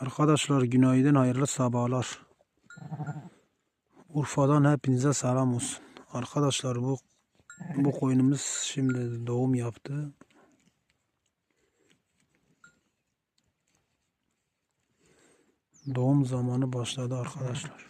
Arkadaşlar günaydın, hayırlı sabahlar. Urfa'dan hepinize selam olsun. Arkadaşlar bu bu koyunumuz şimdi doğum yaptı. Doğum zamanı başladı arkadaşlar.